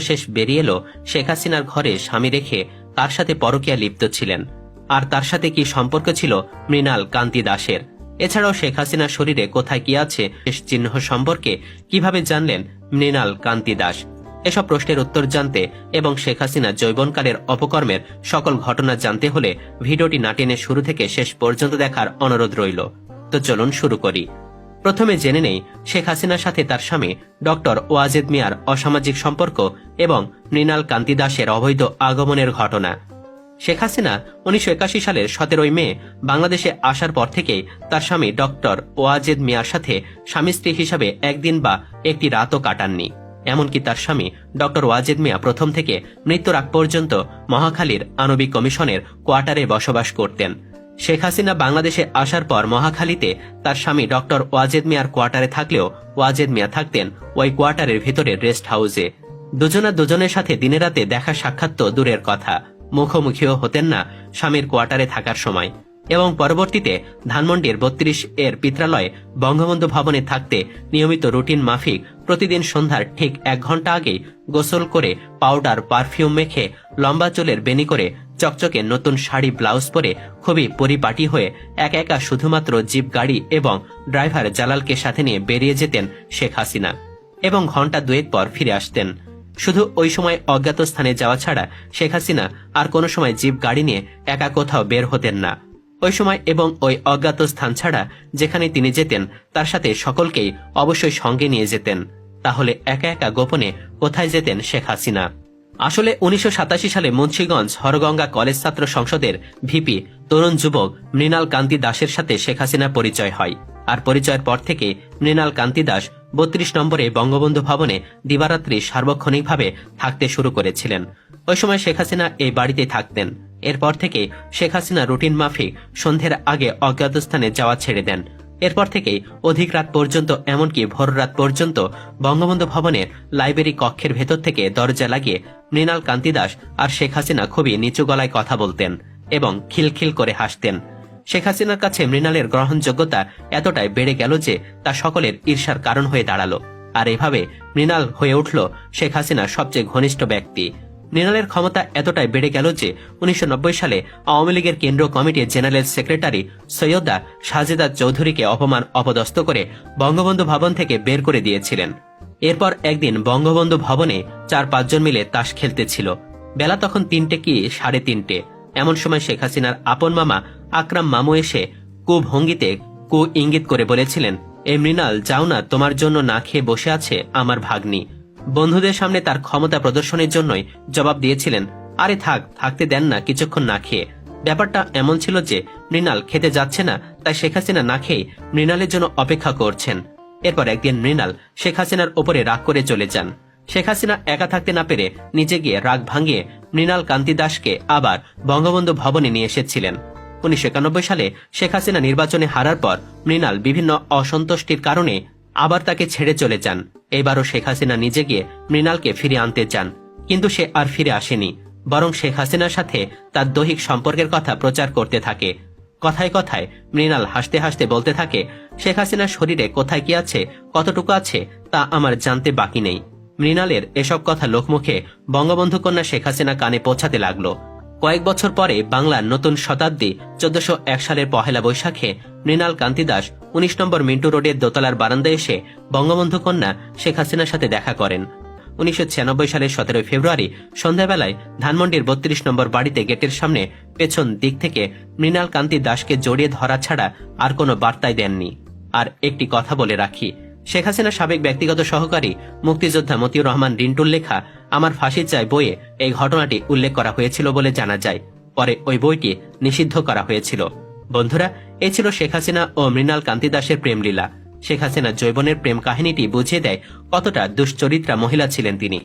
শেষ বেরিয়ে এলো শেখ হাসিনার ঘরে স্বামী রেখে তার সাথে পরকীয়া লিপ্ত ছিলেন। আর তার সাথে কি সম্পর্ক ছিল? মৃণাল কান্তি দাসের। এছাড়াও শেখ হাসিনার শরীরে কোথায় কি আছে, শেষ চিহ্ন সম্পর্কে কীভাবে জানলেন মৃণাল কান্তি দাস? এসব প্রশ্নের উত্তর জানতে এবং শেখ হাসিনা জৈবনকালের অপকর্মের সকল ঘটনা জানতে হলে ভিডিওটি না টেনে শুরু থেকে শেষ পর্যন্ত দেখার অনুরোধ রইল। তো চলুন শুরু করি। প্রথমে জেনে নেই শেখ হাসিনার সাথে তার স্বামী ডক্টর ওয়াজেদ মিয়ার অসামাজিক সম্পর্ক এবং মৃণাল কান্তি দাসের অবৈধ আগমনের ঘটনা। শেখ হাসিনা উনিশশো একাশি সালের সতেরোই মে বাংলাদেশে আসার পর থেকেই তার স্বামী ডক্টর ওয়াজেদ মিয়ার সাথে স্বামী স্ত্রী হিসাবে একদিন বা একটি রাতও কাটাননি। এমনকি তার স্বামী ডক্টর ওয়াজেদ মিয়া প্রথম থেকে মৃত্যুর আগ পর্যন্ত মহাখালীর আণবিক কমিশনের কোয়ার্টারে বসবাস করতেন। শেখ হাসিনা বাংলাদেশে আসার পর মহাখালীতে তার স্বামী ডক্টর ওয়াজেদ মিয়ার কোয়ার্টারে থাকলেও ওয়াজেদ মিয়া থাকতেন ওই কোয়ার্টারের ভিতরে রেস্ট হাউসে। দুজনা দুজনের সাথে দিনে রাতে দেখা সাক্ষাৎ তো দূরের কথা। মুখোমুখিও হতেন না স্বামীর কোয়ার্টারে থাকার সময়। এবং পরবর্তীতে ধানমন্ডির বত্রিশ এর পিত্রালয়ে বঙ্গবন্ধু ভবনে থাকতে নিয়মিত রুটিন মাফিক প্রতিদিন সন্ধ্যার ঠিক এক ঘণ্টা আগেই গোসল করে পাউডার, পারফিউম মেখে লম্বা চুলের বেনি করে চকচকে নতুন শাড়ি, ব্লাউজ পরে খুবই পরিপাটি হয়ে এক একা শুধুমাত্র জিপ গাড়ি এবং ড্রাইভার জালালকে সাথে নিয়ে বেরিয়ে যেতেন শেখ হাসিনা এবং ঘণ্টা দুয়েক পর ফিরে আসতেন। শুধু ওই সময় অজ্ঞাত স্থানে যাওয়া ছাড়া শেখ হাসিনা আর কোনো সময় জিপ গাড়ি নিয়ে একা কোথাও বের হতেন না। ওই সময় এবং ওই অজ্ঞাত স্থান ছাড়া যেখানে তিনি যেতেন, তার সাথে সকলকেই অবশ্যই সঙ্গে নিয়ে যেতেন। তাহলে একা একা গোপনে কোথায় যেতেন শেখ হাসিনা? আসলে উনিশশো সাতাশি সালে মুন্সীগঞ্জ হরগঙ্গা কলেজ ছাত্র সংসদের ভিপি তরুণ যুবক মৃণাল কান্তি দাসের সাথে শেখ হাসিনা পরিচয় হয়। আর পরিচয়ের পর থেকে মৃণাল কান্তি দাস বত্রিশ নম্বরে বঙ্গবন্ধু ভবনে দিবারাত্রি সার্বক্ষণিকভাবে থাকতে শুরু করেছিলেন। ওই সময় শেখ হাসিনা এই বাড়িতে থাকতেন। এরপর থেকে শেখ হাসিনা রুটিন মাফিক সন্ধ্যের আগে অজ্ঞাত স্থানে যাওয়া ছেড়ে দেন। এরপর থেকেই অধিক রাত পর্যন্ত, এমনকি ভোর রাত পর্যন্ত বঙ্গবন্ধু ভবনের লাইব্রেরি কক্ষের ভেতর থেকে দরজা লাগিয়ে মৃণাল কান্তি দাস আর শেখ হাসিনা খুবই নিচু গলায় কথা বলতেন এবং খিলখিল করে হাসতেন। শেখ হাসিনার কাছে মৃণালের গ্রহণযোগ্যতা এতটাই বেড়ে গেল যে তা সকলের ঈর্ষার কারণ হয়ে দাঁড়াল। আর এভাবে মৃণাল হয়ে উঠল শেখ হাসিনার সবচেয়ে ঘনিষ্ঠ ব্যক্তি। মৃণালের ক্ষমতা এতটাই বেড়ে গেল যে উনিশশো নব্বই সালে আওয়ামী লীগের কেন্দ্রীয় কমিটির জেনারেল সেক্রেটারি সৈয়দা সাজেদা চৌধুরীকে অপমান অপদস্থ করে বঙ্গবন্ধু ভবন থেকে বের করে দিয়েছিলেন। এরপর একদিন বঙ্গবন্ধু ভবনে চার পাঁচজন মিলে তাস খেলতেছিল। বেলা তখন তিনটে কি সাড়ে তিনটে। এমন সময় শেখ হাসিনার আপন মামা আকরাম মামু এসে কু ভঙ্গিতে কু ইঙ্গিত করে বলেছিলেন এ মৃণাল যাও না, তোমার জন্য না খেয়ে বসে আছে আমার ভাগ্নি। বন্ধুদের সামনে তার ক্ষমতা প্রদর্শনের জন্যই জবাব দিয়েছিলেন, আরে থাক, থাকতে দেন না, কিছুক্ষণ না খেয়ে। ব্যাপারটা এমন ছিল যে মৃণাল খেতে যাচ্ছে না, তাই শেখ হাসিনা না খেয়ে মৃণালের জন্য অপেক্ষা করছেন। এরপর একদিন মৃণাল শেখ হাসিনার ওপরে রাগ করে চলে যান। শেখ হাসিনা একা থাকতে না পেরে নিজে গিয়ে রাগ ভাঙিয়ে মৃণাল কান্তি দাসকে আবার বঙ্গবন্ধু ভবনে নিয়ে এসেছিলেন। উনিশশো একানব্বই সালে শেখ হাসিনা নির্বাচনে হারার পর মৃণাল বিভিন্ন অসন্তুষ্টির কারণে আবার তাকে ছেড়ে চলে যান। এবারও শেখ হাসিনা নিজে গিয়ে মৃণালকে ফিরে আনতে চান। কিন্তু সে আর ফিরে আসেনি। বরং শেখ হাসিনার সাথে তার দৈহিক সম্পর্কের কথা প্রচার করতে থাকে। কথায় কথায় মৃণাল হাসতে হাসতে বলতে থাকে, শেখ হাসিনার শরীরে কোথায় কি আছে, কতটুকু আছে, তা আমার জানতে বাকি নেই। মৃণালের এসব কথা লোকমুখে বঙ্গবন্ধু কন্যা শেখ হাসিনা কানে পৌঁছাতে লাগল। কয়েক বছর পরে বাংলার নতুন শতাব্দী চোদ্দশো এক সালের পহেলা বৈশাখে মৃণাল কান্তি দাস উনিশ নম্বর মিন্টু রোডের দোতলার বারান্দায় এসে বঙ্গবন্ধু কন্যা শেখ হাসিনার সাথে দেখা করেন। উনিশশো ছিয়ানব্বই সালের সতেরোই ফেব্রুয়ারি সন্ধ্যাবেলায় ধানমন্ডির বত্রিশ নম্বর বাড়িতে গেটের সামনে পেছন দিক থেকে মৃণাল কান্তি দাসকে জড়িয়ে ধরা ছাড়া আর কোনো বার্তাই দেননি। আর একটি কথা বলে রাখি, শেখ হাসিনার সাবেক ব্যক্তিগত সহকারী মুক্তিযোদ্ধা মতিউর রহমান রিন্টুর লেখা, আমার ফাঁসি চাই বইয়ে এই ঘটনাটি উল্লেখ করা হয়েছিল বলে জানা যায়। পরে ওই বইটি নিষিদ্ধ করা হয়েছিল। বন্ধুরা, এ ছিল শেখ হাসিনা ও মৃণাল কান্তি দাসের প্রেমলীলা। শেখ হাসিনার জৈবনের প্রেম কাহিনীটি বুঝিয়ে দেয় কতটা দুশ্চরিত্রা মহিলা ছিলেন তিনি।